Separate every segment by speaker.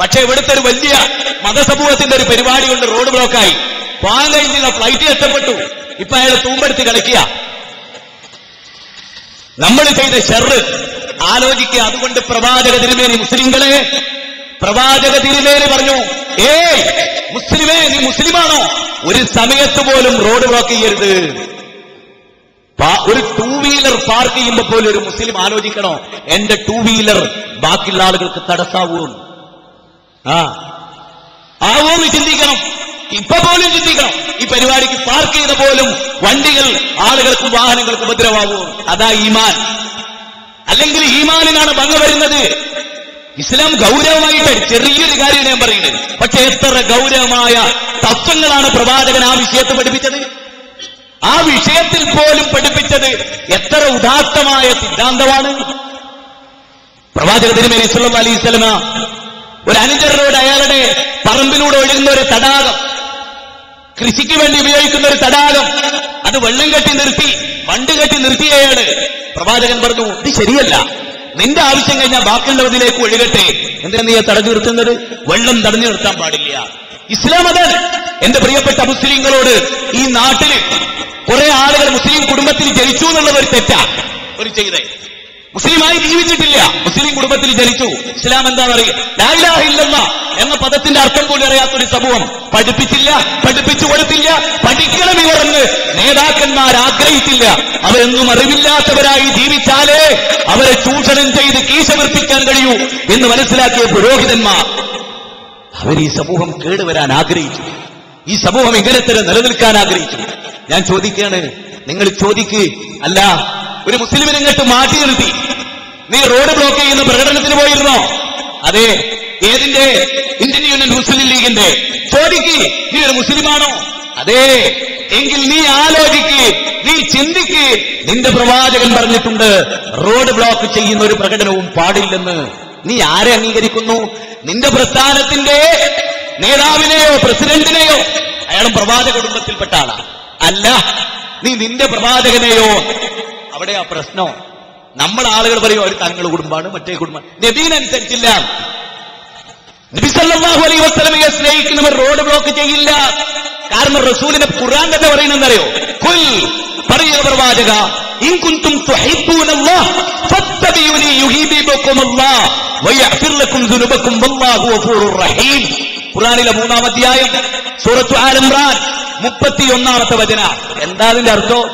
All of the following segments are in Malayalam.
Speaker 1: പക്ഷെ ഇവിടുത്തെ ഒരു വലിയ മതസമൂഹത്തിന്റെ ഒരു പരിപാടി കൊണ്ട് റോഡ് ബ്ലോക്കായി. കഴിഞ്ഞില്ല ഫ്ലൈറ്റ് നഷ്ടപ്പെട്ടു ഇപ്പൊ അയാൾ തൂമ്പെടുത്ത് കളിക്കുക. നമ്മൾ ചെയ്ത ഷെറ് ആലോചിക്കുക. അതുകൊണ്ട് പ്രവാചക തിരുമേനി മുസ്ലിങ്ങളെ പ്രവാചക തിരുമേനി പറഞ്ഞു ഏ മുസ്ലിമേ നീ മുസ്ലിമാണോ? ഒരു സമയത്ത് പോലും റോഡ് ബ്ലോക്ക് ചെയ്യരുത്. ഒരു ടൂ വീലർ പാർക്ക് ചെയ്യുമ്പോൾ പോലും ഒരു മുസ്ലിം ആലോചിക്കണോ? എന്റെ ടൂ വീലർ ബാക്കിയുള്ള ആളുകൾക്ക് തടസ്സാവൂ ആ. ആവോന്ന് ചിന്തിക്കണം. ഇപ്പൊ പോലും ചിന്തിക്കണം. ഈ പരിപാടിക്ക് പാർക്ക് ചെയ്ത പോലും വണ്ടികൾ ആളുകൾക്കും വാഹനങ്ങൾക്കും ഉപദ്രവാവൂ അതാ ഈമാൻ. അല്ലെങ്കിൽ ഈമാനിനാണ് ഭംഗ വരുന്നത്. ഇസ്ലാം ഗൗരവമായിട്ട് ചെറിയൊരു കാര്യം ഞാൻ പറയുന്നത്. പക്ഷെ എത്ര ഗൗരവമായ തത്വങ്ങളാണ് പ്രവാചകൻ ആ വിഷയത്തെ പഠിപ്പിച്ചത്? ആ വിഷയത്തിൽ പോലും പഠിപ്പിച്ചത് എത്ര ഉദാത്തമായ സിദ്ധാന്തമാണ്? പ്രവാചക തിരുമേനി അലൈഹി വസല്ലമ ഒരു അനുചരനോട് അയാളുടെ പറമ്പിലൂടെ ഒഴുകുന്ന ഒരു തടാകം. കൃഷിക്ക് വേണ്ടി ഉപയോഗിക്കുന്ന ഒരു തടാകം. അത് വെള്ളം കെട്ടി നിർത്തി വണ്ട് കെട്ടി നിർത്തിയയാൾ പ്രവാചകൻ പറഞ്ഞു ഇത് ശരിയല്ല. നിന്റെ ആവശ്യം കഴിഞ്ഞാൽ ബാക്കിയുള്ളവരിലേക്ക് ഒഴുകട്ടെ. എന്തിനാ നീ തടഞ്ഞു നിർത്തുന്നത്? വെള്ളം തടഞ്ഞു നിർത്താൻ പാടില്ല. ഇസ്ലാം അതാണ് എന്റെ പ്രിയപ്പെട്ട മുസ്ലിങ്ങളോട് ഈ നാട്ടിൽ കുറെ ആളുകൾ മുസ്ലിം കുടുംബത്തിൽ ജനിച്ചു എന്നുള്ളത് ഒരു തെറ്റാ. ഒരു ചെയ്തേ. മുസ്ലിമായി ജീവിച്ചിട്ടില്ല. മുസ്ലിം കുടുംബത്തിൽ ജനിച്ചു. ഇസ്ലാം എന്താ പറയുക? ഇല്ലെന്ന എന്ന പദത്തിന്റെ അർത്ഥം പോലും അറിയാത്തൊരു സമൂഹം. പഠിപ്പിച്ചില്ല പഠിപ്പിച്ചു കൊടുത്തില്ല പഠിക്കണം ഇവരെന്ന് നേതാക്കന്മാർ ആഗ്രഹിച്ചില്ല. അവരെന്നും അറിവില്ലാത്തവരായി ജീവിച്ചാലേ അവരെ ചൂഷണം ചെയ്ത് കീശമർപ്പിക്കാൻ കഴിയൂ എന്ന് മനസ്സിലാക്കിയ പുരോഹിതന്മാർ. അവർ ഈ സമൂഹം കേടുവരാൻ ആഗ്രഹിച്ചു. ഈ സമൂഹം ഇങ്ങനെ തന്നെ നിലനിൽക്കാൻ ആഗ്രഹിച്ചു. ഞാൻ ചോദിക്കുകയാണ് നിങ്ങൾ ചോദിക്ക് അല്ല ഒരു മുസ്ലിമിനെ ഇങ്ങോട്ട് മാറ്റി നിർത്തി. നീ റോഡ് ബ്ലോക്ക് ചെയ്യുന്ന പ്രകടനത്തിന് പോയിരുന്നോ? അതെ. ഏതിന്റെ? ഇന്ത്യൻ യൂണിയൻ മുസ്ലിം ലീഗിന്റെ. ചോദിക്ക് നീ ഒരു മുസ്ലിമാണോ? അതെ. എങ്കിൽ നീ ആലോചിക്ക് നീ ചിന്തിക്ക്. നിന്റെ പ്രവാചകൻ പറഞ്ഞിട്ടുണ്ട് റോഡ് ബ്ലോക്ക് ചെയ്യുന്ന ഒരു പ്രകടനവും പാടില്ലെന്ന്. നീ ആരെ അംഗീകരിക്കുന്നു? നിന്റെ പ്രസ്ഥാനത്തിന്റെ നേതാവിനെയോ പ്രസിഡന്റിനെയോ? അയാളും പ്രവാചക കുടുംബത്തിൽപ്പെട്ട ആളാ. അല്ല നീ നിന്റെ പ്രവാചകനെയോ? അവിടെ ആ പ്രശ്നം. നമ്മൾ ആളുകൾ പറയും ഒരു തങ്ങളുടെ കുടുംബമാണ് മറ്റേ കുടുംബം. നബീനനുസരിച്ചില്ല നബി സല്ലല്ലാഹു അലൈഹി വസല്ലമയെ സ്നേഹിക്കുന്നവർ റോഡ് ബ്ലോക്ക് ചെയ്യില്ല. കാരണം റസൂലിനെ ഖുർആൻ തന്നെ പറയുന്നറിയോ കുൽ പറയുക പ്രവാചക ഇൻ കുൻതും തുഹിബ്ബൂനല്ലാഹ് ലക്കും വല്ലാഹു റഹീം. ഖുർആനിലെ മൂന്നാം അധ്യായം സൂറത്തു ആൽ ഇംറാൻ മുപ്പത്തിയൊന്നാമത്തെ വചന. എന്താ അതിന്റെ അർത്ഥം?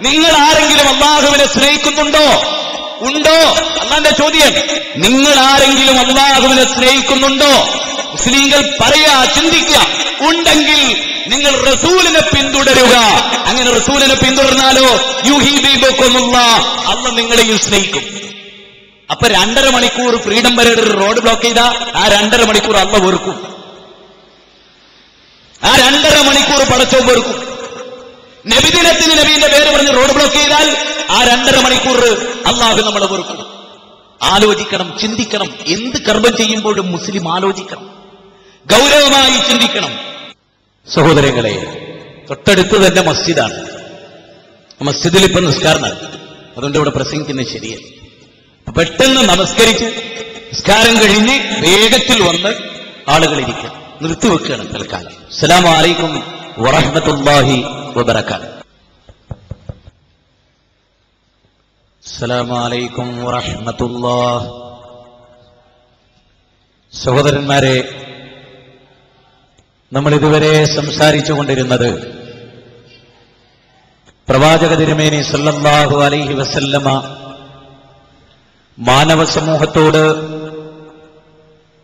Speaker 1: നിങ്ങൾ ആരെങ്കിലും അള്ളാഹുവിനെ സ്നേഹിക്കുന്നുണ്ടോ? ഉണ്ടോ? അള്ളാന്റെ ചോദ്യം. നിങ്ങൾ ആരെങ്കിലും അള്ളാഹുവിനെ സ്നേഹിക്കുന്നുണ്ടോ? മുസ്ലിങ്ങൾ പറയാ ചിന്തിക്കുക. ഉണ്ടെങ്കിൽ നിങ്ങൾ റസൂലിനെ പിന്തുടരുക. അങ്ങനെ റസൂലിനെ പിന്തുടർന്നാലോ? യുഹീബിബൊക്കൊന്നുള്ള അള്ള നിങ്ങളെയും സ്നേഹിക്കും. അപ്പൊ രണ്ടര മണിക്കൂർ ഫ്രീഡം പരേഡ് റോഡ് ബ്ലോക്ക് ചെയ്ത ആ രണ്ടര മണിക്കൂർ അള്ള വെറുക്കും. ആ രണ്ടര മണിക്കൂർ പടച്ചോ വെറുക്കും. നബിദിനത്തിന് നബീന്റെ പേര് പറഞ്ഞ് റോഡ് ബ്ലോക്ക് ചെയ്താൽ ആ രണ്ടര മണിക്കൂർ അള്ളാഹു നമ്മളെ വെറുക്കും ആലോചിക്കണം ചിന്തിക്കണം. എന്ത് കർമ്മം ചെയ്യുമ്പോഴും മുസ്ലിം ആലോചിക്കണം. ഗൗരവമായി ചിന്തിക്കണം. സഹോദരങ്ങളെ തൊട്ടടുത്ത് തന്നെ മസ്ജിദാണ്. മസ്ജിദിൽ ഇപ്പൊ നിസ്കാരം നടക്കും. അതുകൊണ്ട് ഇവിടെ പ്രസംഗിക്കുന്നത് ശരിയല്ല. പെട്ടെന്ന് നമസ്കരിച്ച് നിസ്കാരം കഴിഞ്ഞ് വേഗത്തിൽ വന്ന് ആളുകൾ ഇരിക്കുക. നിർത്തിവെക്കുകയാണ് തൽക്കാലം. അസ്സലാമു അലൈക്കും വറഹ്മത്തുള്ളാഹി വബറകാത്ത് അസ്സലാമു അലൈക്കും വറഹ്മത്തുള്ളാ സഹോദരന്മാരെ നമ്മൾ ഇതുവരെ സംസാരിച്ചു കൊണ്ടിരുന്നത് പ്രവാചക തിരുമേനി സല്ലല്ലാഹു അലൈഹി വസല്ലമ മാനവ സമൂഹത്തോട്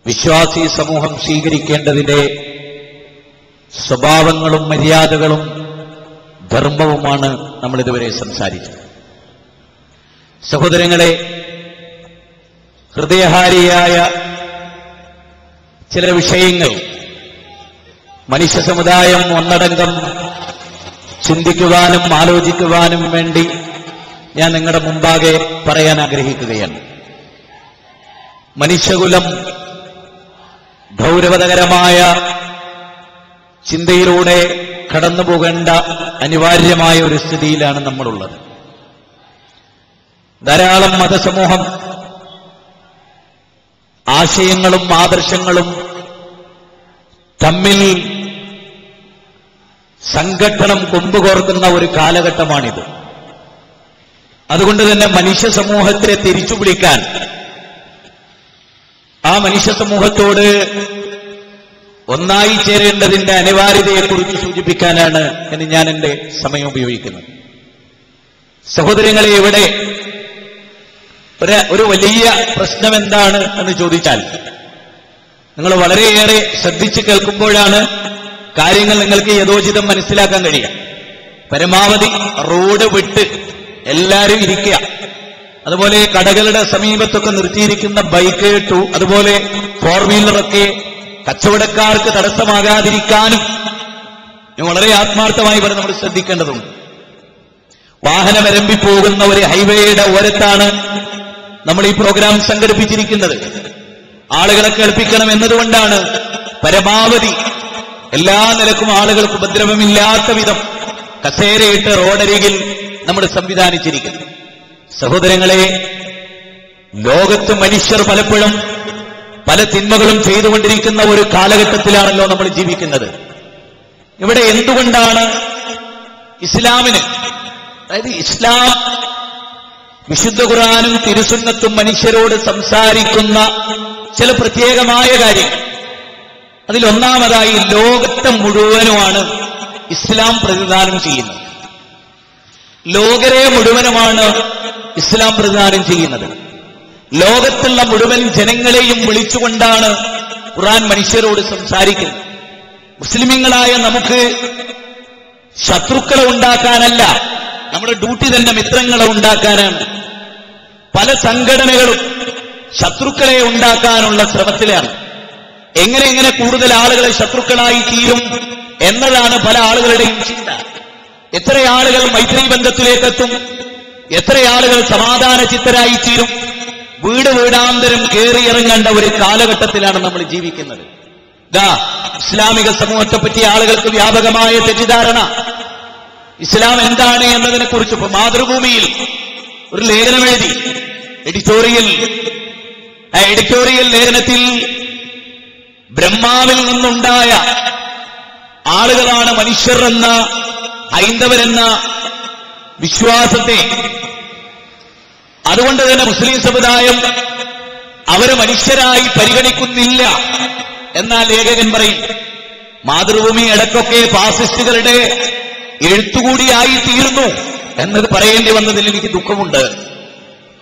Speaker 1: വിശ്വാസി സമൂഹം സ്വീകരിക്കേണ്ടതിന്റെ സ്വഭാവങ്ങളും മര്യാദകളും ധർമ്മവുമാണ് നമ്മൾ ഇതുവരെ സംസാരിച്ചത്. സഹോദരങ്ങളെ ഹൃദയഹാരിയായ ചില വിഷയങ്ങൾ മനുഷ്യ സമുദായം ഒന്നടങ്കം ചിന്തിക്കുവാനും ആലോചിക്കുവാനും വേണ്ടി ഞാൻ നിങ്ങളുടെ മുമ്പാകെ പറയാൻ ആഗ്രഹിക്കുകയാണ്. മനുഷ്യകുലം ഗൗരവതകരമായ ചിന്തയിലൂടെ കടന്നുപോകേണ്ട അനിവാര്യമായ ഒരു സ്ഥിതിയിലാണ് നമ്മളുള്ളത്. ധാരാളം മതസമൂഹം ആശയങ്ങളും ആദർശങ്ങളും തമ്മിൽ സംഘട്ടനം കൊമ്പുകോർക്കുന്ന ഒരു കാലഘട്ടമാണിത്. അതുകൊണ്ട് തന്നെ മനുഷ്യ സമൂഹത്തെ തിരിച്ചു വിളിക്കാൻ ആ മനുഷ്യ സമൂഹത്തോട് ഒന്നായി ചേരേണ്ടതിന്റെ അനിവാര്യതയെക്കുറിച്ച് സൂചിപ്പിക്കാനാണ് എന്ന് ഞാൻ എന്റെ സമയം ഉപയോഗിക്കുന്നത്. സഹോദരങ്ങളെ ഇവിടെ ഒരു ഒരു വലിയ പ്രശ്നം എന്താണ് എന്ന് ചോദിച്ചാൽ നിങ്ങൾ വളരെയേറെ ശ്രദ്ധിച്ച് കേൾക്കുമ്പോഴാണ് കാര്യങ്ങൾ നിങ്ങൾക്ക് യഥോചിതം മനസ്സിലാക്കാൻ കഴിയുക. പരമാവധി റോഡ് വിട്ട് എല്ലാവരും ഇരിക്കുക. അതുപോലെ കടകളുടെ സമീപത്തൊക്കെ നിർത്തിയിരിക്കുന്ന ബൈക്ക് ടു അതുപോലെ ഫോർ വീലറൊക്കെ കച്ചവടക്കാർക്ക് തടസ്സമാകാതിരിക്കാനും വളരെ ആത്മാർത്ഥമായി പറഞ്ഞ് നമ്മൾ ശ്രദ്ധിക്കേണ്ടതുണ്ട്. വാഹനം എരമ്പി പോകുന്ന ഒരു ഹൈവേയുടെ ഓരത്താണ് നമ്മൾ ഈ പ്രോഗ്രാം സംഘടിപ്പിച്ചിരിക്കുന്നത്. ആളുകളെ കേൾപ്പിക്കണം എന്നതുകൊണ്ടാണ് പരമാവധി എല്ലാ നിലക്കും ആളുകൾക്ക് ഉപദ്രവമില്ലാത്ത വിധം കസേരയിട്ട് റോഡരികിൽ നമ്മൾ സംവിധാനിച്ചിരിക്കുന്നു സഹോദരങ്ങളെ ലോകത്ത് മനുഷ്യർ പലപ്പോഴും പല തിന്മകളും ചെയ്തുകൊണ്ടിരിക്കുന്ന ഒരു കാലഘട്ടത്തിലാണല്ലോ നമ്മൾ ജീവിക്കുന്നത്. ഇവിടെ എന്തുകൊണ്ടാണ് ഇസ്ലാമിന് അതായത് ഇസ്ലാം വിശുദ്ധ ഖുറാനും തിരുസുന്നത്തും മനുഷ്യരോട് സംസാരിക്കുന്ന ചില പ്രത്യേകമായ കാര്യങ്ങൾ അതിലൊന്നാമതായി ലോകത്തെ മുഴുവനുമാണ് ഇസ്ലാം പ്രതിദാനം ചെയ്യുന്നത്. ലോകരെ മുഴുവനുമാണ് ഇസ്ലാം പ്രതിദാനം ചെയ്യുന്നത്. ലോകത്തുള്ള മുഴുവൻ ജനങ്ങളെയും വിളിച്ചുകൊണ്ടാണ് ഖുറാൻ മനുഷ്യരോട് സംസാരിക്കുന്നത്. മുസ്ലിമീങ്ങളായ നമുക്ക് ശത്രുക്കളെ ഉണ്ടാക്കാനല്ല നമ്മുടെ ഡ്യൂട്ടി തന്നെ മിത്രങ്ങളെ ഉണ്ടാക്കാനാണ്. പല സംഘടനകളും ശത്രുക്കളെ ഉണ്ടാക്കാനുള്ള ശ്രമത്തിലാണ്. എങ്ങനെ എങ്ങനെ കൂടുതൽ ആളുകളെ ശത്രുക്കളായി തീരും എന്നതാണ് പല ആളുകളുടെയും ചിന്ത. എത്ര ആളുകൾ മൈത്രി ബന്ധത്തിലേക്കെത്തും എത്ര ആളുകൾ സമാധാന ചിത്തരായി തീരും. വീട് വീടാന്തരം കയറിയിറങ്ങേണ്ട ഒരു കാലഘട്ടത്തിലാണ് നമ്മൾ ജീവിക്കുന്നത്. ഇസ്ലാമിക സമൂഹത്തെ പറ്റി ആളുകൾക്ക് വ്യാപകമായ തെറ്റിദ്ധാരണ. ഇസ്ലാം എന്താണ് എന്നതിനെ കുറിച്ച് മാതൃഭൂമിയിൽ ഒരു ലേഖനം എഴുതി. എഡിറ്റോറിയൽ ആ എഡിറ്റോറിയൽ ലേഖനത്തിൽ ബ്രഹ്മാവിൽ നിന്നുണ്ടായ ആളുകളാണ് മനുഷ്യർ എന്ന ഹൈന്ദവരെന്ന വിശ്വാസത്തെ. അതുകൊണ്ട് തന്നെ മുസ്ലിം സമുദായം അവരെ മനുഷ്യരായി പരിഗണിക്കുന്നില്ല എന്നാ ലേഖകൻ പറയും. മാതൃഭൂമി ഇടയ്ക്കൊക്കെ ഫാസിസ്റ്റുകളുടെ എഴുത്തുകൂടിയായി തീർന്നു എന്നത് പറയേണ്ടി വന്നതിൽ എനിക്ക് ദുഃഖമുണ്ട്.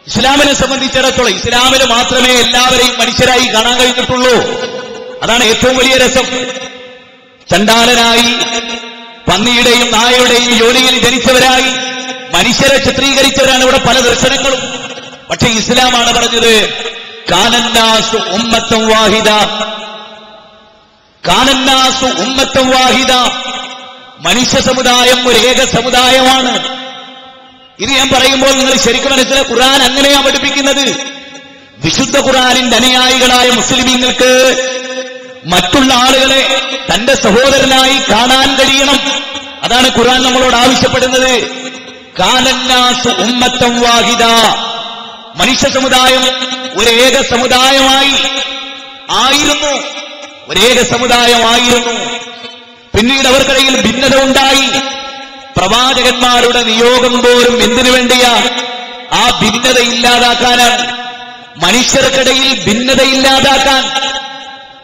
Speaker 1: ഇസ്ലാമിനെ സംബന്ധിച്ചിടത്തോളം ഇസ്ലാമിന് മാത്രമേ എല്ലാവരെയും മനുഷ്യരായി കാണാൻ കഴിഞ്ഞിട്ടുള്ളൂ. അതാണ് ഏറ്റവും വലിയ രസം. ചണ്ടാലനായി പന്നിയുടെയും നായയുടെയും ജോലിയിൽ ജനിച്ചവരായി മനുഷ്യരെ ചിത്രീകരിച്ചവരാണ് ഇവിടെ പല ദർശനങ്ങളും. പക്ഷെ ഇസ്ലാമാണ് പറഞ്ഞത് കാനന്നാസു ഉമ്മത്തം വാഹിദ. കാനന്നാസു ഉമ്മത്തം വാഹിദ. മനുഷ്യ സമുദായം ഒരു ഏക സമുദായമാണ്. ഇത് ഞാൻ പറയുമ്പോൾ നിങ്ങൾ ശരിക്കും മനസ്സിലെ ഖുർആൻ അങ്ങനെയാണ് പഠിപ്പിക്കുന്നത്. വിശുദ്ധ ഖുർആനിന്റെ അനുയായികളായ മുസ്ലിമീങ്ങൾക്ക് മറ്റുള്ള ആളുകളെ തന്റെ സഹോദരനായി കാണാൻ കഴിയണം. അതാണ് ഖുർആൻ നമ്മളോട് ആവശ്യപ്പെടുന്നത്. കാലന്നാസ് ഉമ്മത്തം വാഹിദ. മനുഷ്യ സമുദായം ഏക സമുദായമായി ആയിരുന്നു. ഒരേക സമുദായമായിരുന്നു. പിന്നീട് അവർക്കിടയിൽ ഭിന്നത ഉണ്ടായി. പ്രവാചകന്മാരുടെ നിയോഗം പോലും എന്തിനു വേണ്ടിയാ? ആ ഭിന്നത ഇല്ലാതാക്കാനാണ്. മനുഷ്യർക്കിടയിൽ ഭിന്നത ഇല്ലാതാക്കാൻ.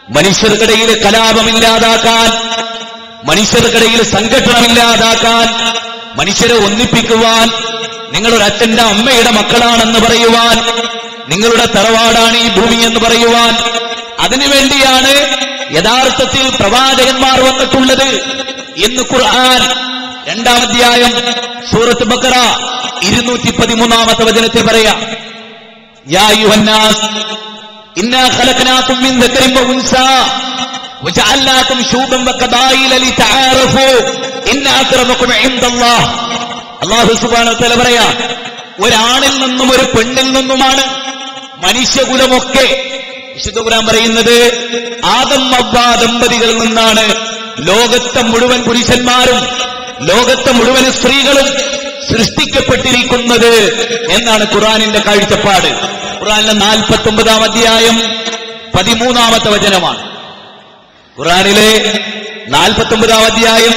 Speaker 1: മനുഷ്യർക്കിടയിൽ കലാപമില്ലാതാക്കാൻ. മനുഷ്യർക്കിടയിൽ സംഘടനമില്ലാതാക്കാൻ മനുഷ്യരെ ഒന്നിപ്പിക്കുവാൻ. നിങ്ങളൊരു അച്ഛന്റെ അമ്മയുടെ മക്കളാണെന്ന് പറയുവാൻ. നിങ്ങളുടെ തറവാടാണ് ഈ ഭൂമി എന്ന് പറയുവാൻ. അതിനുവേണ്ടിയാണ് യഥാർത്ഥത്തിൽ പ്രവാചകന്മാർ വന്നിട്ടുള്ളത് എന്ന് ഖുർആൻ രണ്ടാം അധ്യായം സൂറത്ത് ബക്കറ ഇരുന്നൂറ്റി പതിമൂന്നാമത്തെ വചനത്തിൽ പറയാം. യാ യുഹന്നാസ് ഇന്നാ ഖലഖനാകും മിൻ ദക്കരിൻ വഉൻസാ വജഅൽനാകും ശൂബൻ വഖബായില ലിതആറഫു ഇന്ന അക്രമകും ഇൻദല്ലാഹ്. അല്ലാഹു സുബ്ഹാനഹു വ തആല പറയാ ഒരാണിൽ നിന്നും ഒരു പെണ്ണിൽ നിന്നുമാണ് മനുഷ്യകുലമൊക്കെ വിശുദ്ധ ഖുർആൻ പറയുന്നത് ആദം അവ്വ ദമ്പതികളിൽ നിന്നാണ്. ലോകത്തെ മുഴുവൻ പുരുഷന്മാരും ലോകത്തെ മുഴുവൻ സ്ത്രീകളും സൃഷ്ടിക്കപ്പെട്ടിരിക്കുന്നത് എന്നാണ് ഖുറാനിന്റെ കാഴ്ചപ്പാട്. ഖുറാനിലെ നാൽപ്പത്തി ഒമ്പതാം അധ്യായം പതിമൂന്നാമത്തെ വചനമാണ്. ഖുറാനിലെ നാൽപ്പത്തി ഒമ്പതാം അധ്യായം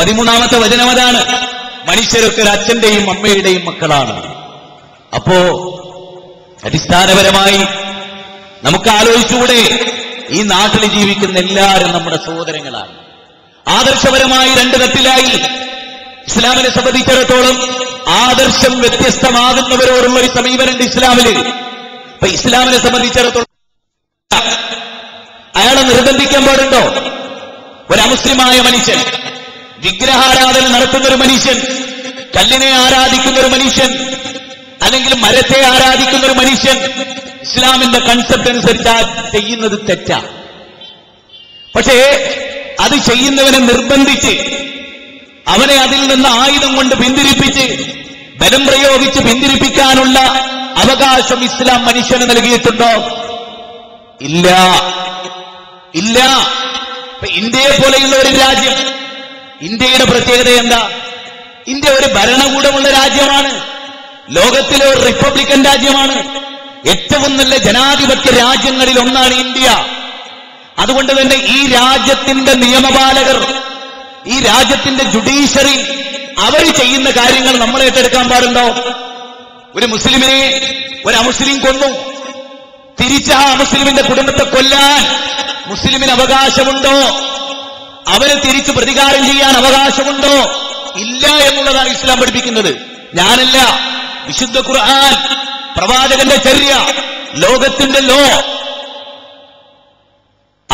Speaker 1: പതിമൂന്നാമത്തെ വചനം അതാണ്. മനുഷ്യരൊക്കെ ഒരു അച്ഛന്റെയും അമ്മയുടെയും മക്കളാണ്. അപ്പോ അടിസ്ഥാനപരമായി നമുക്ക് ആലോചിച്ചുകൂടെ? ഈ നാട്ടിൽ ജീവിക്കുന്ന എല്ലാവരും നമ്മുടെ സഹോദരങ്ങളാണ്. ആദർശപരമായി രണ്ട് തട്ടിലായി. ഇസ്ലാമിനെ സംബന്ധിച്ചിടത്തോളം ആദർശം വ്യത്യസ്തമാകുന്നവരോടുള്ള ഒരു സമീപനമുണ്ട് ഇസ്ലാമിൽ. അപ്പൊ ഇസ്ലാമിനെ സംബന്ധിച്ചിടത്തോളം അയാളെ നിർബന്ധിക്കാൻ പാടുണ്ടോ? ഒരു അമുസ്ലിമായ മനുഷ്യൻ വിഗ്രഹാരാധന നടത്തുന്ന ഒരു മനുഷ്യൻ കല്ലിനെ ആരാധിക്കുന്ന ഒരു മനുഷ്യൻ അല്ലെങ്കിൽ മരത്തെ ആരാധിക്കുന്ന ഒരു മനുഷ്യൻ ഇസ്ലാമിന്റെ കൺസെപ്റ്റ് അനുസരിച്ച് ആ ചെയ്യുന്നത് തെറ്റാ. പക്ഷേ അത് ചെയ്യുന്നവനെ നിർബന്ധിച്ച് അവനെ അതിൽ നിന്ന് ആയുധം കൊണ്ട് പിന്തിരിപ്പിച്ച് ബലം പ്രയോഗിച്ച് പിന്തിരിപ്പിക്കാനുള്ള അവകാശം ഇസ്ലാം മനുഷ്യന് നൽകിയിട്ടുണ്ടോ? ഇല്ല. ഇല്ല. ഇന്ത്യയെ പോലെയുള്ള ഒരു രാജ്യം ഇന്ത്യയുടെ പ്രത്യേകത എന്താ? ഇന്ത്യ ഒരു ഭരണകൂടമുള്ള രാജ്യമാണ്. ലോകത്തിലെ ഒരു റിപ്പബ്ലിക്കൻ രാജ്യമാണ്. ഏറ്റവും നല്ല ജനാധിപത്യ രാജ്യങ്ങളിൽ ഒന്നാണ് ഇന്ത്യ. അതുകൊണ്ട് തന്നെ ഈ രാജ്യത്തിന്റെ നിയമപാലകർ ഈ രാജ്യത്തിന്റെ ജുഡീഷ്യറി അവർ ചെയ്യുന്ന കാര്യങ്ങൾ നമ്മൾ ഏറ്റെടുക്കാൻ പാടുണ്ടോ? ഒരു മുസ്ലിമിനെ ഒരു അമുസ്ലിം കൊന്നു. തിരിച്ച ആ മുസ്ലിമിന്റെ കുടുംബത്തെ കൊല്ലാൻ മുസ്ലിമിന് അവകാശമുണ്ടോ? അവരെ തിരിച്ചു പ്രതികാരം ചെയ്യാൻ അവകാശമുണ്ടോ? ഇല്ല എന്നുള്ളതാണ് ഇസ്ലാം പഠിപ്പിക്കുന്നത്. ഞാനല്ല. വിശുദ്ധ ഖുർആൻ പ്രവാചകന്റെ ചെറിയ ലോകത്തിന്റെ ലോ.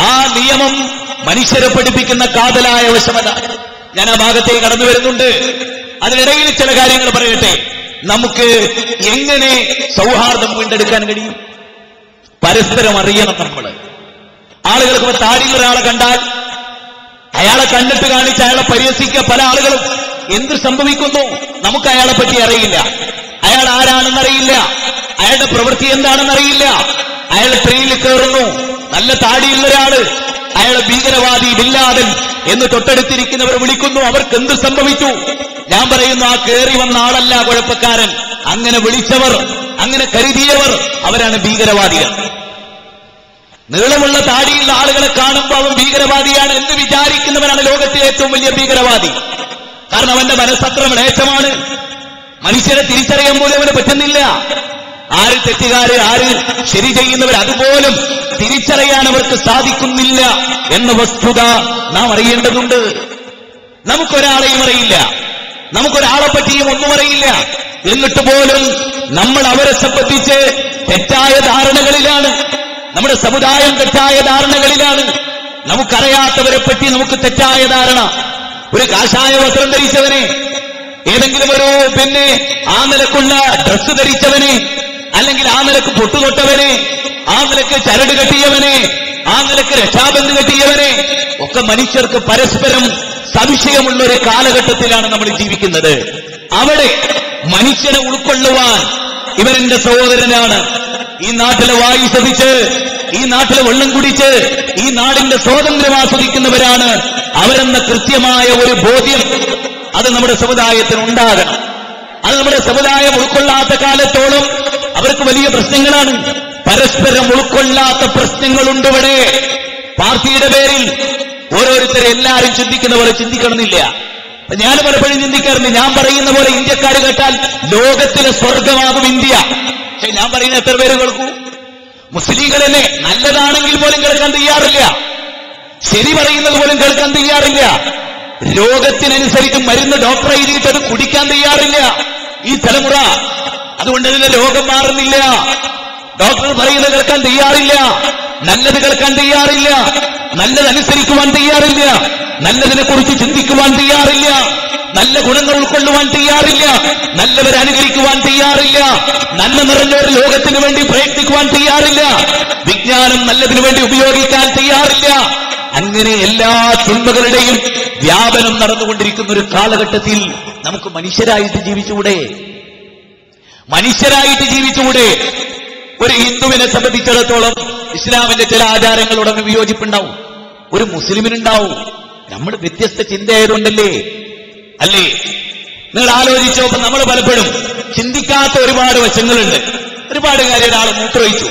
Speaker 1: ആ നിയമം മനുഷ്യരെ പഠിപ്പിക്കുന്ന കാതലായ വശമല്ല. ഞാൻ ആ ഭാഗത്തേക്ക് കടന്നു വരുന്നുണ്ട്. അതിനിടയിൽ ചില കാര്യങ്ങൾ പറയട്ടെ. നമുക്ക് എങ്ങനെ സൗഹാർദ്ദം വീണ്ടെടുക്കാൻ കഴിയും? പരസ്പരം അറിയണം നമ്മൾ ആളുകൾക്ക് താടിയിൽ ഒരാളെ കണ്ടാൽ അയാളെ കണ്ടിട്ട് കാണിച്ച് അയാളെ പരിഹസിക്കുക പല ആളുകളും. എന്ത് സംഭവിക്കുന്നു? നമുക്ക് അയാളെ പറ്റി അറിയില്ല. അയാൾ ആരാണെന്നറിയില്ല. അയാളുടെ പ്രവൃത്തി എന്താണെന്ന് അറിയില്ല അയാൾ ട്രെയിനിൽ കയറുന്നു. നല്ല താടിയുള്ള ഒരാൾ. അയാളെ ഭീകരവാദി ബില്ലാദൻ എന്ന് തൊട്ടടുത്തിരിക്കുന്നവർ വിളിക്കുന്നു. അവർക്ക് എന്ത് സംഭവിച്ചു? ഞാൻ പറയുന്നു ആ കയറി വന്ന ആളല്ല കുഴപ്പക്കാരൻ. അങ്ങനെ വിളിച്ചവർ അങ്ങനെ കരുതിയവർ അവരാണ് ഭീകരവാദികൾ. നീളമുള്ള താടിയുള്ള ആളുകളെ കാണുമ്പോൾ അവൻ ഭീകരവാദിയാണ് എന്ന് വിചാരിക്കുന്നവനാണ് ലോകത്തിലെ ഏറ്റവും വലിയ ഭീകരവാദി. കാരണം അവന്റെ മനസ്സത്ര മ്ലേച്ഛമാണ്. മനുഷ്യരെ തിരിച്ചറിയാൻ പോലും അവന് പറ്റുന്നില്ല. ആര് തെറ്റുകാര് ആര് ശരി ചെയ്യുന്നവർ അതുപോലും തിരിച്ചറിയാൻ അവർക്ക് സാധിക്കുന്നില്ല എന്ന വസ്തുത നാം അറിയേണ്ടതുണ്ട്. നമുക്കൊരാളെയും അറിയില്ല. നമുക്കൊരാളെ പറ്റിയും ഒന്നും അറിയില്ല. എന്നിട്ട് പോലും നമ്മൾ അവരെ സംബന്ധിച്ച് തെറ്റായ ധാരണകളിലാണ്. നമ്മുടെ സമുദായം തെറ്റായ ധാരണകളിലാണ്. നമുക്കറിയാത്തവരെ പറ്റി നമുക്ക് തെറ്റായ ധാരണ. ഒരു കാഷായ വസ്ത്രം ധരിച്ചവനെ ഏതെങ്കിലും ഒരു പിന്നെ ആ നിലക്കുള്ള ഡ്രസ്സ് ധരിച്ചവനെ അല്ലെങ്കിൽ ആ നിലയ്ക്ക് പൊട്ടുതൊട്ടവനെ ആ നിലയ്ക്ക് ചരട് കെട്ടിയവനെ ആ നിലയ്ക്ക് രക്ഷാബന്ധ് കെട്ടിയവനെ ഒക്കെ മനുഷ്യർക്ക് പരസ്പരം സംശയമുള്ള ഒരു കാലഘട്ടത്തിലാണ് നമ്മൾ ജീവിക്കുന്നത്. അവിടെ മനുഷ്യനെ ഉൾക്കൊള്ളുവാൻ ഇവരെന്റെ സഹോദരനാണ്. ഈ നാട്ടിലെ വായു ശ്രദ്ധിച്ച് ഈ നാട്ടിലെ വെള്ളം കുടിച്ച് ഈ നാടിന്റെ സ്വാതന്ത്ര്യം ആസ്വദിക്കുന്നവരാണ് അവരെന്ന കൃത്യമായ ഒരു ബോധ്യം അത് നമ്മുടെ സമുദായത്തിന് ഉണ്ടാകണം അത് നമ്മുടെ സമുദായം ഉൾക്കൊള്ളാത്ത കാലത്തോളം അവർക്ക് വലിയ പ്രശ്നങ്ങളാണ്. പരസ്പരം ഉൾക്കൊള്ളാത്ത പ്രശ്നങ്ങളുണ്ട് ഇവിടെ. പാർട്ടിയുടെ പേരിൽ ഓരോരുത്തരെ എല്ലാവരും ചിന്തിക്കുന്ന പോലെ ചിന്തിക്കണമെന്നില്ല. ഞാൻ പലപ്പോഴും ചിന്തിക്കാറുണ്ട്. ഞാൻ പറയുന്ന പോലെ ഇന്ത്യക്കാർ കേട്ടാൽ ലോകത്തിലെ സ്വർഗമാകും ഇന്ത്യ. പക്ഷെ ഞാൻ പറയുന്ന എത്ര പേര് കേൾക്കൂ? മുസ്ലിങ്ങൾ തന്നെ നല്ലതാണെങ്കിൽ പോലും കേൾക്കാൻ തയ്യാറില്ല. ശരി പറയുന്നത് പോലും കേൾക്കാൻ തയ്യാറില്ല. രോഗത്തിനനുസരിച്ച് മരുന്ന് ഡോക്ടർ അത് കുടിക്കാൻ തയ്യാറില്ല. ഈ തലമുറ അതുകൊണ്ട് ഇതിന്റെ രോഗം മാറുന്നില്ല. ഡോക്ടർ പറയുന്നത് കേൾക്കാൻ തയ്യാറില്ല. നല്ലത് കേൾക്കാൻ തയ്യാറില്ല. നല്ലത് അനുസരിക്കുവാൻ തയ്യാറില്ല. നല്ലതിനെ കുറിച്ച് ചിന്തിക്കുവാൻ തയ്യാറില്ല. നല്ല ഗുണങ്ങൾ ഉൾക്കൊള്ളുവാൻ തയ്യാറില്ല. നല്ലവരെ അനുകരിക്കുവാൻ തയ്യാറില്ല. നല്ല നിറഞ്ഞ ഒരു ലോകത്തിന് വേണ്ടി പ്രയത്നിക്കുവാൻ തയ്യാറില്ല. വിജ്ഞാനം നല്ലതിനു വേണ്ടി ഉപയോഗിക്കാൻ തയ്യാറില്ല. അങ്ങനെ എല്ലാ ചിന്തകളുടെയും വ്യാപനം നടന്നുകൊണ്ടിരിക്കുന്ന ഒരു കാലഘട്ടത്തിൽ നമുക്ക് മനുഷ്യരായിട്ട് ജീവിച്ചുകൂടെ? മനുഷ്യരായിട്ട് ജീവിച്ചുകൂടെ ഒരു ഹിന്ദുവിനെ സംബന്ധിച്ചിടത്തോളം ഇസ്ലാമിന്റെ ചില ആചാരങ്ങളോടൊന്ന് വിയോജിപ്പുണ്ടാവും. ഒരു മുസ്ലിമിനുണ്ടാവും. നമ്മൾ വ്യത്യസ്ത ചിന്തയായതുകൊണ്ടല്ലേ? അല്ലേ? നിങ്ങൾ ആലോചിച്ചപ്പോൾ നമ്മൾ പലപ്പോഴും ചിന്തിക്കാത്ത ഒരുപാട് വശങ്ങളുണ്ട്. ഒരുപാട് കാര്യം ഒരാൾ മൂത്രമൊഴിച്ചു.